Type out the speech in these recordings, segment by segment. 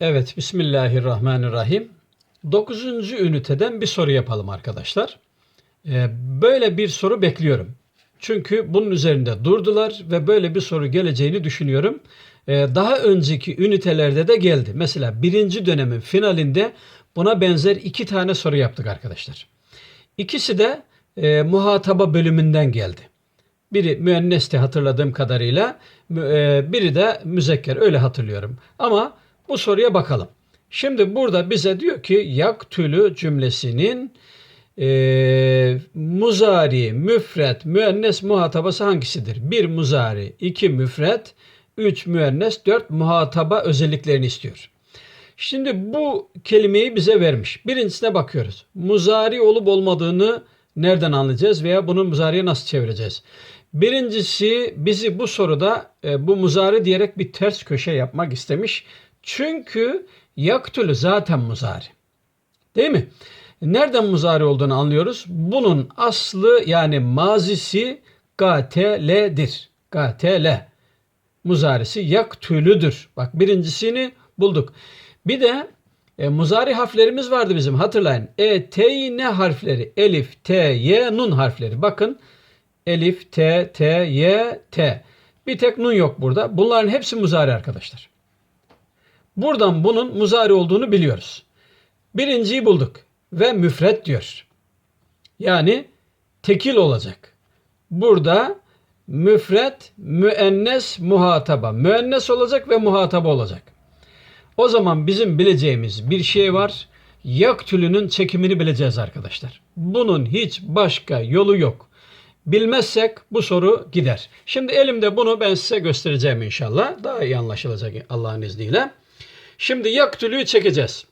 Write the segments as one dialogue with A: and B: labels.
A: Evet, Bismillahirrahmanirrahim. Dokuzuncu üniteden bir soru yapalım arkadaşlar. Ee, böyle bir soru bekliyorum. Çünkü bunun üzerinde durdular ve böyle bir soru geleceğini düşünüyorum. Ee, daha önceki ünitelerde de geldi. Mesela birinci dönemin finalinde buna benzer iki tane soru yaptık arkadaşlar. İkisi de e, muhataba bölümünden geldi. Biri müennesti hatırladığım kadarıyla, e, biri de müzekker öyle hatırlıyorum. Ama bu soruya bakalım. Şimdi burada bize diyor ki yaktülü cümlesinin e, muzari, müfret, müennes muhatabası hangisidir? Bir muzari, iki müfret, üç müennes, dört muhataba özelliklerini istiyor. Şimdi bu kelimeyi bize vermiş. Birincisine bakıyoruz. Muzari olup olmadığını nereden anlayacağız veya bunu muzariye nasıl çevireceğiz? Birincisi bizi bu soruda e, bu muzari diyerek bir ters köşe yapmak istemiş. Çünkü yaktülü zaten muzari. Değil mi? Nereden muzari olduğunu anlıyoruz. Bunun aslı yani mazisi gateledir. Gatele muzarisi yaktülüdür. Bak birincisini bulduk. Bir de e, muzari harflerimiz vardı bizim hatırlayın. E, T, ne harfleri? Elif, T, Y, nun harfleri. Bakın Elif, T, T, Y, T. Bir tek nun yok burada. Bunların hepsi muzari arkadaşlar. Buradan bunun muzari olduğunu biliyoruz. Birinciyi bulduk ve müfret diyor. Yani tekil olacak. Burada müfret, müennes, muhataba. Müennes olacak ve muhataba olacak. O zaman bizim bileceğimiz bir şey var. Yaktülünün çekimini bileceğiz arkadaşlar. Bunun hiç başka yolu yok. Bilmezsek bu soru gider. Şimdi elimde bunu ben size göstereceğim inşallah. Daha iyi anlaşılacak Allah'ın izniyle. Şimdi yaktülüyü çekeceğiz.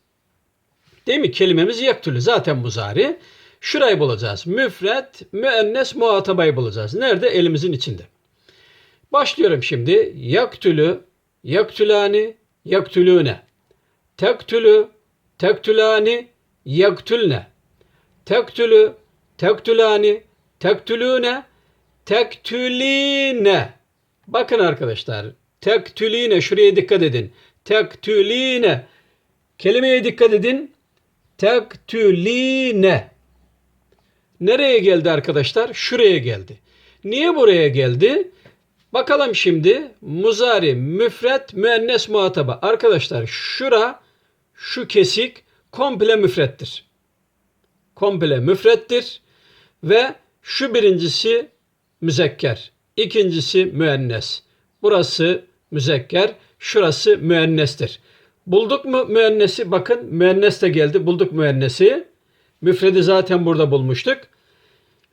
A: Değil mi? Kelimemiz yaktülü. Zaten muzari. Şurayı bulacağız. Müfret, müennes, muhatabayı bulacağız. Nerede? Elimizin içinde. Başlıyorum şimdi. Yaktülü, yaktülani, yaktülüne. Tektülü, tektülani, yaktülne. Tektülü, tektülani, tektülüne, tektüline. Bakın arkadaşlar. Tektüline şuraya dikkat edin. Tektüline. Kelimeye dikkat edin. Tektüline. Nereye geldi arkadaşlar? Şuraya geldi. Niye buraya geldi? Bakalım şimdi muzari, müfret, müennes muhataba. Arkadaşlar şura, şu kesik komple müfrettir. Komple müfrettir ve şu birincisi müzekker, ikincisi müennes. Burası müzekker, şurası müennestir. Bulduk mu müennesi? Bakın müennes de geldi. Bulduk müennesi. Müfredi zaten burada bulmuştuk.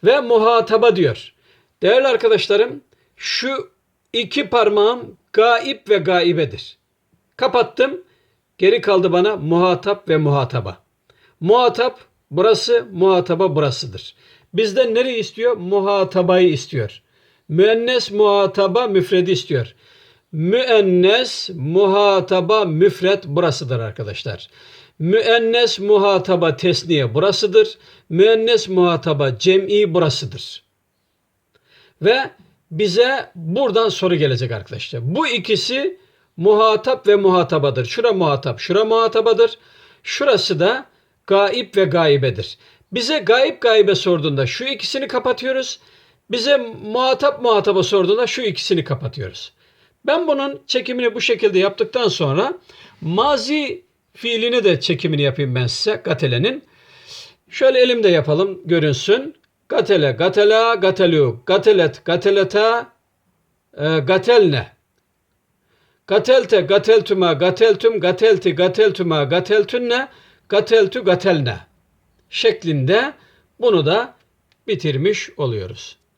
A: Ve muhataba diyor. Değerli arkadaşlarım şu iki parmağım gaip ve gaibedir. Kapattım. Geri kaldı bana muhatap ve muhataba. Muhatap burası, muhataba burasıdır. Bizden nereyi istiyor? Muhatabayı istiyor. Müennes muhataba müfredi istiyor. Müennes muhataba müfret burasıdır arkadaşlar. Müennes muhataba tesniye burasıdır. Müennes muhataba cem'i burasıdır. Ve bize buradan soru gelecek arkadaşlar. Bu ikisi muhatap ve muhatabadır. Şura muhatap, şura muhatabadır. Şurası da gaip ve gaibedir. Bize gaip gaibe sorduğunda şu ikisini kapatıyoruz. Bize muhatap muhataba sorduğunda şu ikisini kapatıyoruz. Ben bunun çekimini bu şekilde yaptıktan sonra mazi fiilini de çekimini yapayım ben size gatelenin. Şöyle elimde yapalım görünsün. Gatele, gatela, gatelu, gatelet, gateleta, e, gatelne. Gatelte, gateltuma, gateltüm, gatelti, gateltuma, gateltünne, gateltü, gatelne şeklinde bunu da bitirmiş oluyoruz.